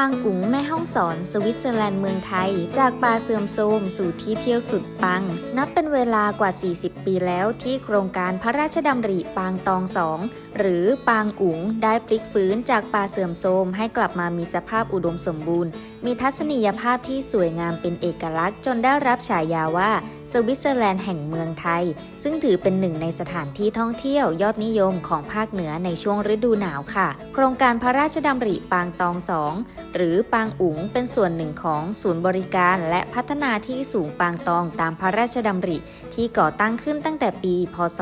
ปางอุ๋งแม่ห้องสอน สวิตเซอร์แลนด์เมืองไทย จากป่าเสื่อมโทรมสู่ที่เที่ยวสุดปัง นับเป็นเวลากว่า 40 ปีแล้วที่โครงการพระราชดำริปางตองสองหรือปางอุ๋งได้พลิกฟื้นจากป่าเสื่อมโทรมให้กลับมามีสภาพอุดมสมบูรณ์ มีทัศนียภาพที่สวยงามเป็นเอกลักษณ์ จนได้รับฉายาว่าสวิตเซอร์แลนด์แห่งเมืองไทย ซึ่งถือเป็นหนึ่งในสถานที่ท่องเที่ยวยอดนิยมของภาคเหนือในช่วงฤดูหนาวค่ะ โครงการพระราชดำริปางตองสองหรือปางอุ๋งเป็นส่วนหนึ่งของศูนย์บริการและพัฒนาที่สูงปางตองตามพระราชดำริ ที่ก่อตั้งขึ้นตั้งแต่ปี พศ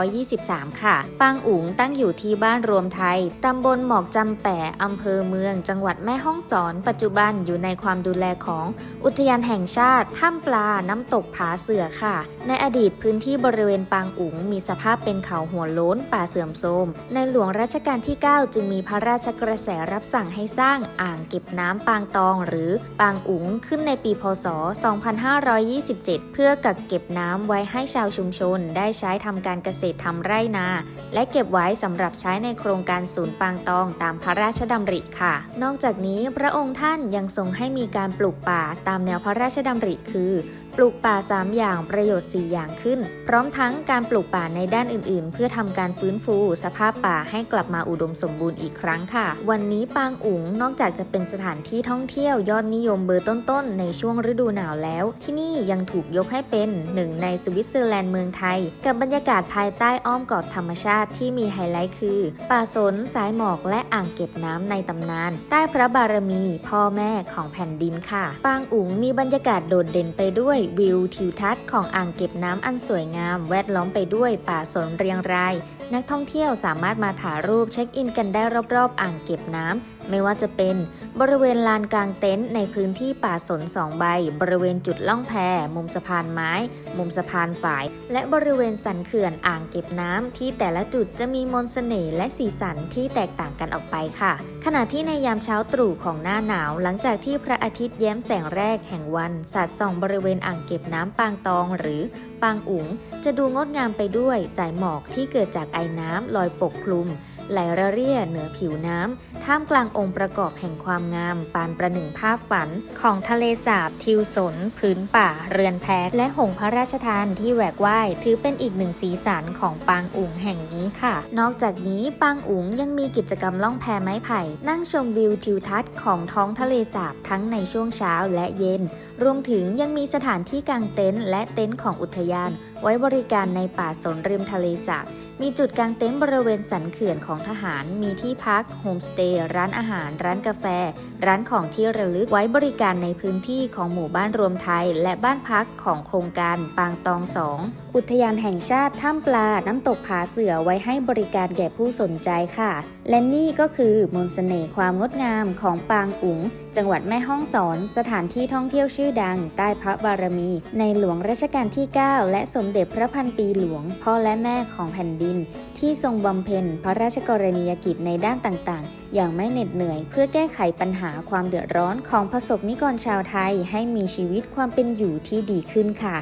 2523 ค่ะ ปางอุ๋งตั้งอยู่ที่บ้านรวมไทย ตำบลหมอกจำแปะอำเภอเมือง จังหวัดแม่ฮ่องสอน ปัจจุบันอยู่ในความดูแลของอุทยานแห่งชาติถ้ำปลาน้ำตกผาเสือค่ะ ในอดีตพื้นที่บริเวณปางอุ๋งมีสภาพเป็นเขาหัวโล้นป่าเสื่อมโทรมในหลวงรัชกาลที่ 9 จึงมีพระราชกระแสรับสั่งให้สร้างอ่างเก็บน้ำปางตองหรือปางอุ๋งขึ้นในปีพศ 2527 เพื่อกักเก็บน้ำไว้ให้ชาวชุมชน ได้ใช้ทำการเกษตรทำไร่นา และเก็บไว้สำหรับใช้ในโครงการศูนย์ปางตองตามพระราชดำริค่ะ นอกจากนี้พระองค์ท่านยังทรงให้มีการปลูกป่าตามแนวพระราชดำริคือ ปลูกป่า 3 อย่างประโยชน์ 4 อย่างขึ้น พร้อมทั้งการปลูกป่าในด้านอื่น ๆ เพื่อทำการฟื้นฟู สภาพป่าให้กลับมาอุดมสมบูรณ์อีกครั้งค่ะ วันนี้ปางอุ๋งนอกจากจะเป็นสถานที่ท่องเที่ยวยอดนิยมเบอร์ต้นๆ ในช่วงฤดูหนาวแล้ว ที่นี่ยังถูกยกให้เป็นหนึ่งในสวิตเซอร์แลนด์เมืองไทย กับบรรยากาศภายใต้อ้อมกอดธรรมชาติที่มีไฮไลท์คือ ป่าสนสายหมอกและอ่างเก็บน้ำในตำนาน ใต้พระบารมีพ่อแม่ของแผ่นดินค่ะ ปางอุ๋งมีบรรยากาศโดดเด่นไปด้วยวิวทิวทัศน์ของอ่างเก็บน้ำอันสวยงาม แวดล้อมไปด้วยป่าสนเรียงราย นักท่องเที่ยวสามารถมาถ่ายรูปเช็คอินกันได้รอบๆ อ่างเก็บน้ำไม่ว่าจะเป็นบริเวณลานกลางเต็นท์ในพื้นที่ป่าสนสองใบ บริเวณจุดล่องแพ มุมสะพานไม้ มุมสะพานฝาย และบริเวณสันเขื่อนอ่างเก็บน้ำที่แต่ละจุดจะมีมนต์เสน่ห์และสีสันที่แตกต่างกันออกไปค่ะ ขณะที่ในยามเช้าตรู่ของหน้าหนาวหลังจากที่พระอาทิตย์แย้มแสงแรกแห่งวันสาดส่องบริเวณอ่างเก็บน้ำปางตองหรือปางอุ๋ง จะดูงดงามไปด้วยสายหมอกที่เกิดจากไอ้น้ำลอยปกคลุมไหลระเรี่ยเหนือผิวน้ำท่ามกลางองค์ประกอบแห่งความงาม ปานประหนึ่งภาพฝัน ของทะเลสาบ ทิวสน พื้นป่า เรือนแพและหงพระราชทานที่แหวกว่ายถือเป็นอีกหนึ่งสีสันของปางอุ๋งแห่งนี้ค่ะ นอกจากนี้ปางอุ๋งยังมีกิจกรรมล่องแพไม้ไผ่ นั่งชมวิวทิวทัศน์ของท้องทะเลสาบทั้งในช่วงเช้าและเย็น รวมถึงยังมีสถานที่กางเต็นท์และเต็นท์ของอุทยาน ไว้บริการในป่าสนริมทะเลสาบ มีจุดกางเต็นท์บริเวณสันเขื่อนของทหาร มีที่พัก โฮมสเตย์ ร้านอาหารร้านกาแฟ ร้านของที่ระลึกไว้บริการในพื้นที่ของหมู่บ้านรวมไทย และบ้านพักของโครงการปางตองสอง อุทยานแห่งชาติถ้ำปลา น้ำตกผาเสือไว้ให้บริการแก่ผู้สนใจค่ะ และนี่ก็คือมนต์เสน่ห์ความงดงามของปางอุ๋ง จังหวัดแม่ฮ่องสอน สถานที่ท่องเที่ยวชื่อดัง ใต้พระบารมี ในหลวงรัชกาลที่ 9 และสมเด็จพระพันปีหลวง พ่อและแม่ของแผ่นดิน ที่ทรงบำเพ็ญพระราชกรณียกิจในด้านต่างๆ อย่างไม่เหน็ดเหนื่อย เพื่อแก้ไขปัญหาความเดือดร้อนของประสบนิกรชาวไทย ให้มีชีวิตความเป็นอยู่ที่ดีขึ้นค่ะ